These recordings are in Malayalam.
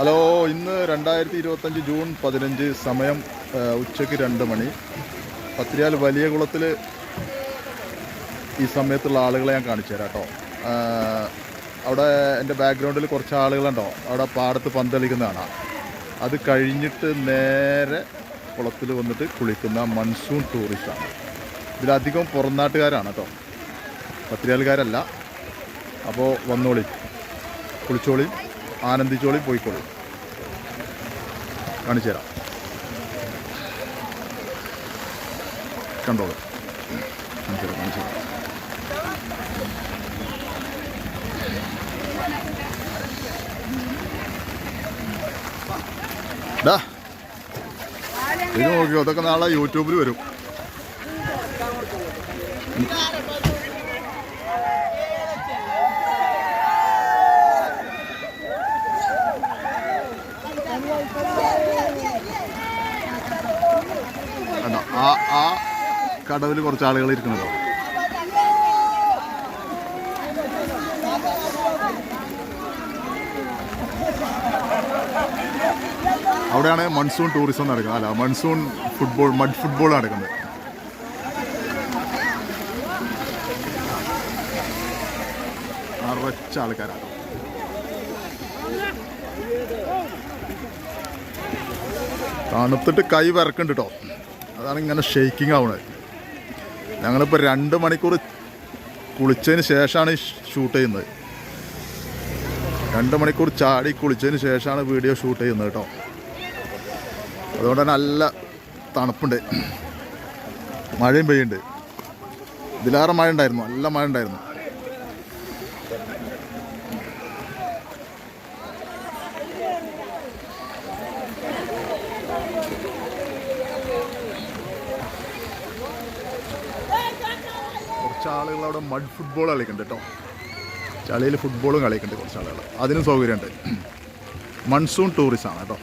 ഹലോ ഇന്ന് രണ്ടായിരത്തി ഇരുപത്തഞ്ച് ജൂൺ പതിനഞ്ച് സമയം ഉച്ചയ്ക്ക് രണ്ട് മണി. പത്രിയാൽ വലിയ കുളത്തിൽ ഈ സമയത്തുള്ള ആളുകളെ ഞാൻ കാണിച്ചു തരാം കേട്ടോ. അവിടെ എന്റെ ബാക്ക്ഗ്രൗണ്ടിൽ കുറച്ച് ആളുകളുണ്ടോ? അവിടെ പാടത്ത് പന്തളിക്കുന്ന കാണാം. അത് കഴിഞ്ഞിട്ട് നേരെ കുളത്തിൽ വന്നിട്ട് കുളിക്കുന്ന മൺസൂൺ ടൂറിസ്റ്റാണ് ഇതിലധികം പുറംനാട്ടുകാരാണ് കേട്ടോ. പത്രിയാലുകാരല്ല അപ്പോൾ വന്നോളി. കുളിച്ചോളി. ആനന്ദിച്ചോളി പോയിക്കോളി. കാണിച്ചു തരാം. കണ്ടോളൂ കാണിച്ചു തരാം കാണിച്ചു ഇത് നോക്കിയോ അതൊക്കെ നാളെ യൂട്യൂബിൽ വരും. ആ കടവിൽ കുറച്ച് ആളുകൾ ഇരിക്കണല്ലോ അവിടെയാണ് മൺസൂൺ ടൂറിസം നടക്കുന്നത്. അല്ല മൺസൂൺ ഫുട്ബോൾ മഡ് ഫുട്ബോൾ നടക്കുന്നത്. അറച്ച ആൾക്കാരാണ്. തണുത്തിട്ട് കൈ വിറക്കുന്നുണ്ട് കേട്ടോ അതാണ് ഇങ്ങനെ ഷെയ്ക്കിംഗ് ആവുന്നത് ഞങ്ങളിപ്പോൾ രണ്ട് മണിക്കൂർ കുളിച്ചതിന് ശേഷമാണ് ഷൂട്ട് ചെയ്യുന്നത്. രണ്ട് മണിക്കൂർ ചാടി കുളിച്ചതിന് ശേഷമാണ് വീഡിയോ ഷൂട്ട് ചെയ്യുന്നത് കേട്ടോ അതുകൊണ്ട് തന്നെ നല്ല തണുപ്പുണ്ട്. മഴയും പെയ്യുന്നുണ്ട്. ഇതിലേറെ മഴ ഉണ്ടായിരുന്നു. നല്ല മഴ ഉണ്ടായിരുന്നു. കുറച്ച് ആളുകൾ അവിടെ മഡ് ഫുട്ബോൾ കളിക്കുന്നുണ്ട് കേട്ടോ. ചളിയിൽ ഫുട്ബോളും കളിക്കുന്നുണ്ട് കുറച്ച് ആളുകൾ അതിനും സൗകര്യമുണ്ട്. മൺസൂൺ ടൂറിസം ആണ് കേട്ടോ.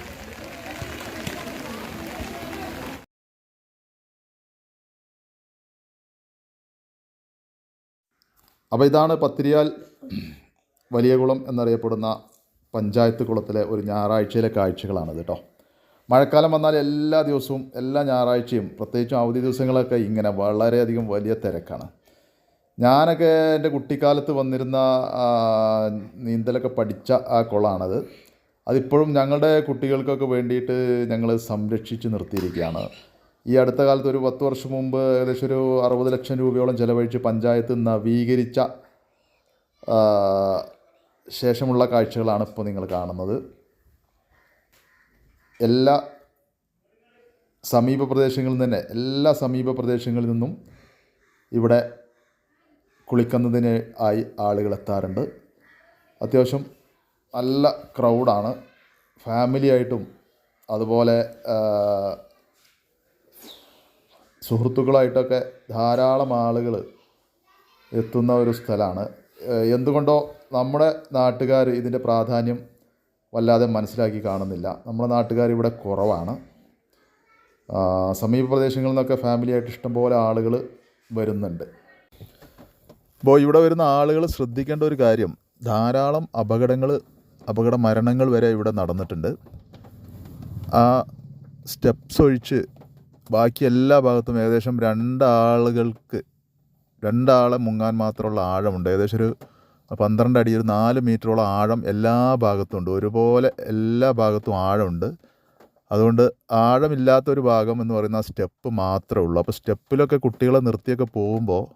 അപ്പോൾ ഇതാണ് പത്തിരിയാൽ വലിയകുളം എന്നറിയപ്പെടുന്ന പഞ്ചായത്ത് കുളത്തിലെ ഒരു ഞായറാഴ്ചയിലെ കാഴ്ചകളാണ് കേട്ടോ. മഴക്കാലം വന്നാൽ എല്ലാ ദിവസവും എല്ലാ ഞായറാഴ്ചയും പ്രത്യേകിച്ചും അവധി ദിവസങ്ങളൊക്കെ ഇങ്ങനെ വളരെയധികം വലിയ തിരക്കാണ്. ഞാനൊക്കെ എന്റെ കുട്ടിക്കാലത്ത് വന്നിരുന്ന നീന്തലൊക്കെ പഠിച്ച ആ കുളമാണത്. അതിപ്പോഴും ഞങ്ങളുടെ കുട്ടികൾക്കൊക്കെ വേണ്ടിയിട്ട് ഞങ്ങൾ സംരക്ഷിച്ച് നിർത്തിയിരിക്കുകയാണ്. ഈ അടുത്ത കാലത്ത് ഒരു പത്ത് വർഷം മുമ്പ് ഏകദേശം ഒരു അറുപത് ലക്ഷം രൂപയോളം ചിലവഴിച്ച് പഞ്ചായത്ത് നവീകരിച്ച ശേഷമുള്ള കാഴ്ചകളാണ് ഇപ്പോൾ നിങ്ങൾ കാണുന്നത്. എല്ലാ സമീപ പ്രദേശങ്ങളിൽ തന്നെ എല്ലാ സമീപ പ്രദേശങ്ങളിൽ നിന്നും ഇവിടെ കുളിക്കുന്നതിന് ആയി ആളുകൾ എത്താറുണ്ട്. അത്യാവശ്യം നല്ല ക്രൗഡാണ് ഫാമിലി ആയിട്ടും അതുപോലെ സുഹൃത്തുക്കളായിട്ടൊക്കെ ധാരാളം ആളുകൾ എത്തുന്ന ഒരു സ്ഥലമാണ്. എന്തുകൊണ്ടോ നമ്മുടെ നാട്ടുകാർ ഇതിന്റെ പ്രാധാന്യം വല്ലാതെ മനസ്സിലാക്കി കാണുന്നില്ല. നമ്മുടെ നാട്ടുകാർ ഇവിടെ കുറവാണ്. സമീപ പ്രദേശങ്ങളിൽ നിന്നൊക്കെ ഫാമിലിയായിട്ട് ഇഷ്ടംപോലെ ആളുകൾ വരുന്നുണ്ട്. അപ്പോൾ ഇവിടെ വരുന്ന ആളുകൾ ശ്രദ്ധിക്കേണ്ട ഒരു കാര്യം ധാരാളം അപകടങ്ങൾ അപകട മരണങ്ങൾ വരെ ഇവിടെ നടന്നിട്ടുണ്ട്. ആ സ്റ്റെപ്സ് ഒഴിച്ച് ബാക്കി എല്ലാ ഭാഗത്തും ഏകദേശം രണ്ടാളുകൾക്ക് രണ്ടാളെ മുങ്ങാൻ മാത്രമുള്ള ആഴമുണ്ട്. ഏകദേശം ഒരു പന്ത്രണ്ട് അടി ഒരു നാല് മീറ്ററോളം ആഴം എല്ലാ ഭാഗത്തും ഉണ്ട്. ഒരുപോലെ എല്ലാ ഭാഗത്തും ആഴമുണ്ട്. അതുകൊണ്ട് ആഴമില്ലാത്തൊരു ഭാഗം എന്ന് പറയുന്ന സ്റ്റെപ്പ് മാത്രമേ ഉള്ളൂ. അപ്പോൾ സ്റ്റെപ്പിലൊക്കെ കുട്ടികളെ നിർത്തിയൊക്കെ പോകുമ്പോൾ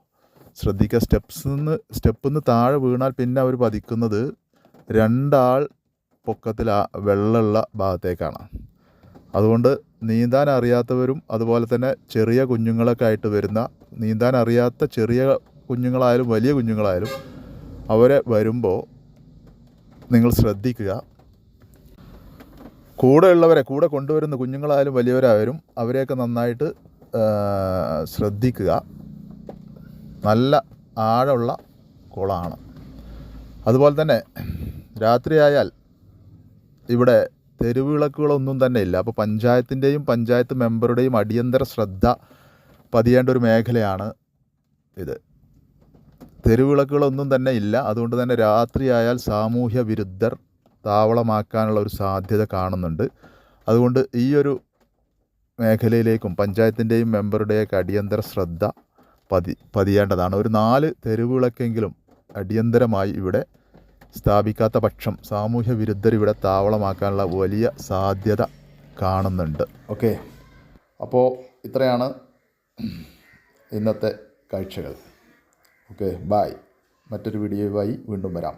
ശ്രദ്ധിക്കുക സ്റ്റെപ്സ് നിന്ന് സ്റ്റെപ്പിൽ നിന്ന് താഴെ വീണാൽ പിന്നെ അവർ പതിക്കുന്നത് രണ്ടാൾ പൊക്കത്തിൽ ആ വെള്ളമുള്ള ഭാഗത്തേക്കാണ്. അതുകൊണ്ട് നീന്താൻ അറിയാത്തവരും അതുപോലെ തന്നെ ചെറിയ കുഞ്ഞുങ്ങളൊക്കെ ആയിട്ട് വരുന്ന നീന്താൻ അറിയാത്ത ചെറിയ കുഞ്ഞുങ്ങളായാലും വലിയ കുഞ്ഞുങ്ങളായാലും അവരെ വരുമ്പോൾ നിങ്ങൾ ശ്രദ്ധിക്കുക. കൂടെ ഉള്ളവരെ കൂടെ കൊണ്ടുവരുന്ന കുഞ്ഞുങ്ങളായാലും വലിയവരായാലും അവരെയൊക്കെ നന്നായിട്ട് ശ്രദ്ധിക്കുക. നല്ല ആഴമുള്ള കുളമാണ്. അതുപോലെ തന്നെ രാത്രിയായാൽ ഇവിടെ തെരുവിളക്കുകളൊന്നും തന്നെ ഇല്ല. അപ്പോൾ പഞ്ചായത്തിന്റെയും പഞ്ചായത്ത് മെമ്പറുടെയും അടിയന്തര ശ്രദ്ധ പതിയേണ്ട ഒരു മേഖലയാണ് ഇത്. തെരുവിളക്കുകളൊന്നും തന്നെ ഇല്ല. അതുകൊണ്ട് തന്നെ രാത്രിയായാൽ സാമൂഹ്യ വിരുദ്ധർ താവളമാക്കാനുള്ള ഒരു സാധ്യത കാണുന്നുണ്ട്. അതുകൊണ്ട് ഈ ഒരു മേഖലയിലേക്കും പഞ്ചായത്തിന്റെയും മെമ്പറുടെയൊക്കെ അടിയന്തര ശ്രദ്ധ പതി പതിയേണ്ടതാണ്. ഒരു നാല് തെരുവിളക്കെങ്കിലും അടിയന്തരമായി ഇവിടെ സ്ഥാപിക്കാത്ത പക്ഷം സാമൂഹ്യ വിരുദ്ധർ ഇവിടെ താവളമാക്കാനുള്ള വലിയ സാധ്യത കാണുന്നുണ്ട്. ഓക്കെ. അപ്പോൾ ഇത്രയാണ് ഇന്നത്തെ കാഴ്ചകൾ. ഓക്കെ ബായ് മറ്റൊരു വീഡിയോയുമായി വീണ്ടും വരാം.